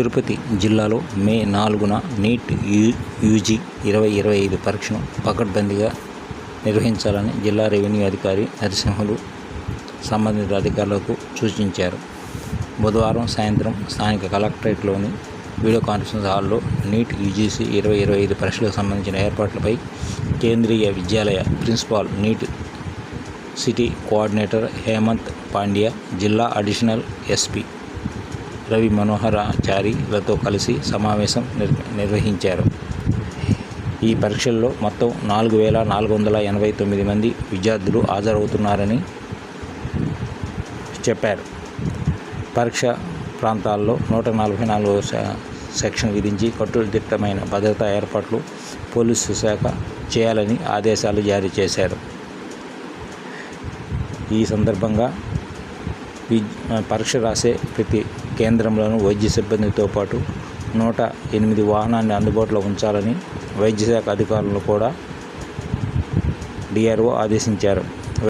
తిరుపతి జిల్లాలో మే నాలుగున neat you UG ఇరవై ఇరవై ఐదు పరీక్షను పకడ్బందీగా నిర్వహించాలని జిల్లా రెవెన్యూ అధికారి నరసింహులు సంబంధిత అధికారులకు సూచించారు. బుధవారం సాయంత్రం స్థానిక కలెక్టరేట్లోని వీడియో కాన్ఫరెన్స్ హాల్లో నీట్ యూజీసీ ఇరవై ఇరవై ఐదు పరీక్షలకు సంబంధించిన ఏర్పాట్లపై Kendriya Vidyalaya principal NEET city coordinator Hemant Pandya జిల్లా అడిషనల్ ఎస్పీ రవి మనోహరాచారిలతో కలిసి సమావేశం నిర్ నిర్వహించారు. ఈ పరీక్షల్లో మొత్తం నాలుగు వేల నాలుగు వందల ఎనభై తొమ్మిది మంది విద్యార్థులు హాజరవుతున్నారని చెప్పారు. పరీక్ష ప్రాంతాల్లో నూట నలభై నాలుగు సెక్షన్ విధించి కట్టుదిట్టమైన భద్రతా ఏర్పాట్లు పోలీసు శాఖ చేయాలని ఆదేశాలు జారీ చేశారు. ఈ సందర్భంగా పరీక్ష రాసే ప్రతి కేంద్రంలోనూ వైద్య సిబ్బందితో పాటు నూట ఎనిమిది వాహనాన్ని అందుబాటులో ఉంచాలని వైద్య శాఖ అధికారులను కూడా డిఆర్ఓ ఆదేశించారు.